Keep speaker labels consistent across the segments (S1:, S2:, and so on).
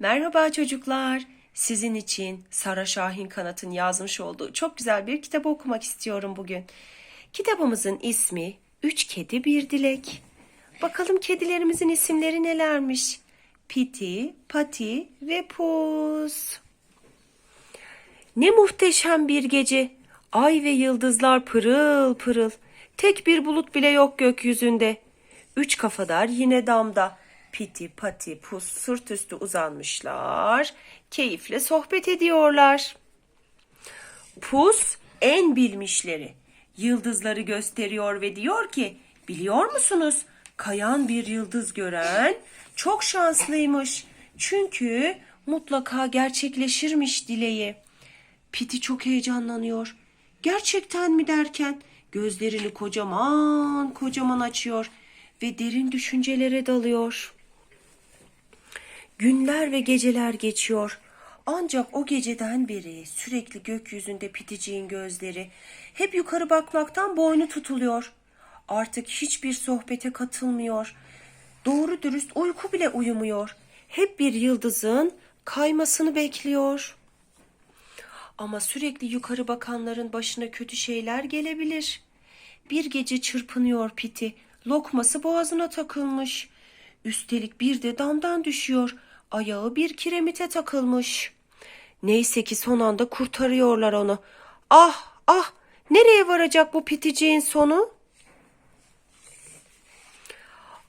S1: Merhaba çocuklar. Sizin için Sara Şahin Kanat'ın yazmış olduğu çok güzel bir kitabı okumak istiyorum bugün. Kitabımızın ismi Üç Kedi Bir Dilek. Bakalım kedilerimizin isimleri nelermiş? Piti, Pati ve Pus. Ne muhteşem bir gece. Ay ve yıldızlar pırıl pırıl. Tek bir bulut bile yok gökyüzünde. Üç kafadar yine damda. Piti, pati, pus sırt üstü uzanmışlar. Keyifle sohbet ediyorlar. Pus en bilmişleri. Yıldızları gösteriyor ve diyor ki biliyor musunuz? Kayan bir yıldız gören çok şanslıymış. Çünkü mutlaka gerçekleşirmiş dileği. Piti çok heyecanlanıyor. Gerçekten mi derken gözlerini kocaman kocaman açıyor ve derin düşüncelere dalıyor. Günler ve geceler geçiyor. Ancak o geceden beri sürekli gökyüzünde piticiğin gözleri hep yukarı bakmaktan boynu tutuluyor. Artık hiçbir sohbete katılmıyor. Doğru dürüst uyku bile uyumuyor. Hep bir yıldızın kaymasını bekliyor. Ama sürekli yukarı bakanların başına kötü şeyler gelebilir. Bir gece çırpınıyor Piti. Lokması boğazına takılmış. Üstelik bir de damdan düşüyor. Ayağı bir kiremite takılmış. Neyse ki son anda kurtarıyorlar onu. Ah ah nereye varacak bu piticiğin sonu?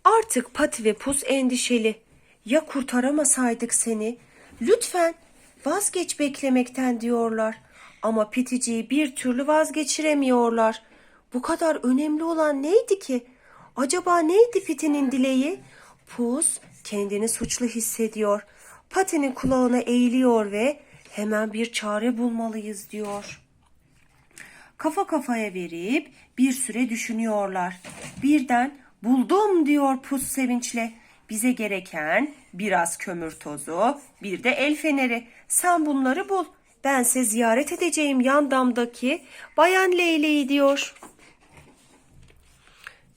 S1: Artık Pati ve Pus endişeli. Ya kurtaramasaydık seni? Lütfen vazgeç beklemekten diyorlar. Ama Pitici'yi bir türlü vazgeçiremiyorlar. Bu kadar önemli olan neydi ki? Acaba neydi Piti'nin dileği? Pus kendini suçlu hissediyor. Pati'nin kulağına eğiliyor ve hemen bir çare bulmalıyız diyor. Kafa kafaya verip bir süre düşünüyorlar. Birden buldum diyor Pus sevinçle. Bize gereken biraz kömür tozu, bir de el feneri. Sen bunları bul. Bense ziyaret edeceğim yan damdaki bayan Leyle'yi diyor.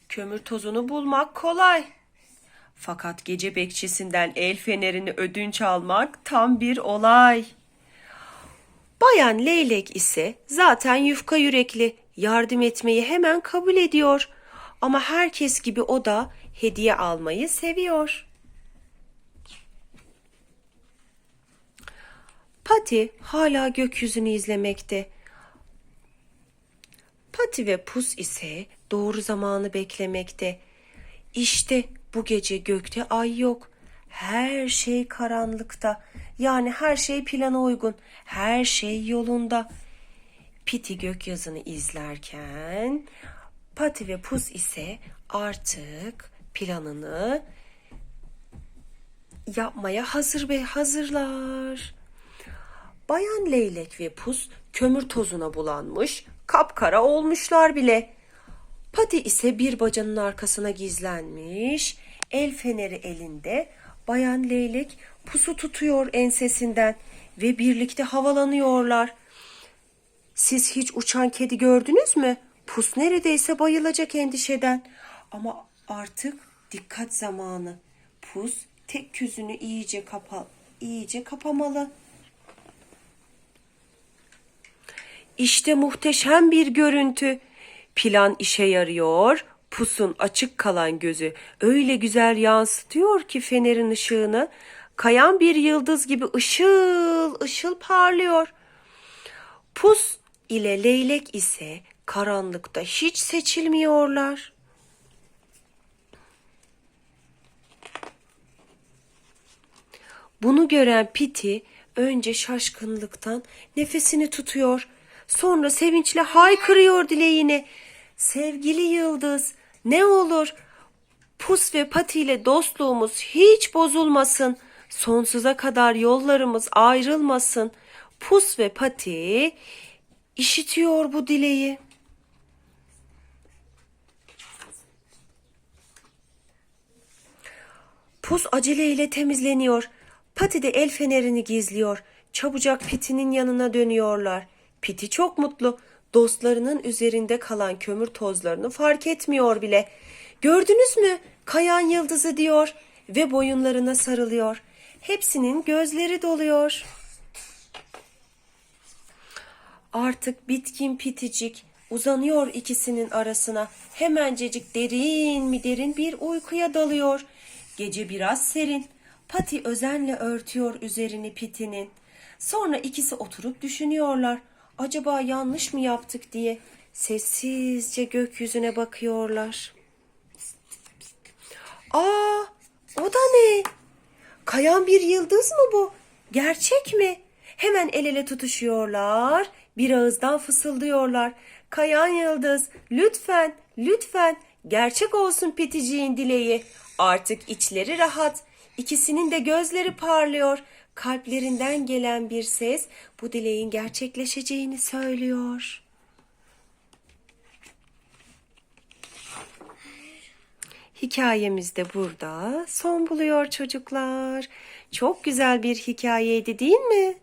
S1: Kömür tozunu bulmak kolay. Fakat gece bekçisinden el fenerini ödünç almak tam bir olay. Bayan Leylek ise zaten yufka yürekli, yardım etmeyi hemen kabul ediyor. Ama herkes gibi o da hediye almayı seviyor. Pati hala gökyüzünü izlemekte. Pati ve Pus ise doğru zamanı beklemekte. İşte bu gece gökte ay yok. Her şey karanlıkta. Yani her şey plana uygun. Her şey yolunda. Piti gökyüzünü izlerken Pati ve Pus ise artık planını yapmaya hazır ve hazırlar. Bayan Leylek ve Pus kömür tozuna bulanmış, kapkara olmuşlar bile. Pati ise bir bacanın arkasına gizlenmiş, el feneri elinde. Bayan Leylek pusu tutuyor ensesinden ve birlikte havalanıyorlar. Siz hiç uçan kedi gördünüz mü? Pus neredeyse bayılacak endişeden. Ama artık dikkat zamanı. Pus tek yüzünü iyice kapa iyice kapamalı. İşte muhteşem bir görüntü. Plan işe yarıyor. Pusun açık kalan gözü öyle güzel yansıtıyor ki fenerin ışığını kayan bir yıldız gibi ışıl ışıl parlıyor. Pus ile leylek ise karanlıkta hiç seçilmiyorlar. Bunu gören Piti önce şaşkınlıktan nefesini tutuyor. Sonra sevinçle haykırıyor dileğini. Sevgili Yıldız, ne olur Pus ve Pati ile dostluğumuz hiç bozulmasın. Sonsuza kadar yollarımız ayrılmasın. Pus ve Pati işitiyor bu dileği. Pus aceleyle temizleniyor. Pati de el fenerini gizliyor. Çabucak Piti'nin yanına dönüyorlar. Piti çok mutlu. Dostlarının üzerinde kalan kömür tozlarını fark etmiyor bile. Gördünüz mü? Kayan yıldızı diyor ve boyunlarına sarılıyor. hepsinin gözleri doluyor. Artık bitkin piticik uzanıyor ikisinin arasına. Hemencecik derin mi derin bir uykuya dalıyor. Gece biraz serin. Pati özenle örtüyor üzerini pitinin. Sonra ikisi oturup düşünüyorlar. Acaba yanlış mı yaptık diye sessizce gökyüzüne bakıyorlar. Aa, o da ne? Kayan bir yıldız mı bu? Gerçek mi? Hemen el ele tutuşuyorlar. Bir ağızdan fısıldıyorlar. Kayan yıldız, lütfen, lütfen gerçek olsun Peticiğin dileği. Artık içleri rahat. İkisinin de gözleri parlıyor. Kalplerinden gelen bir ses bu dileğin gerçekleşeceğini söylüyor. Hikayemiz de burada son buluyor çocuklar. Çok güzel bir hikayeydi değil mi?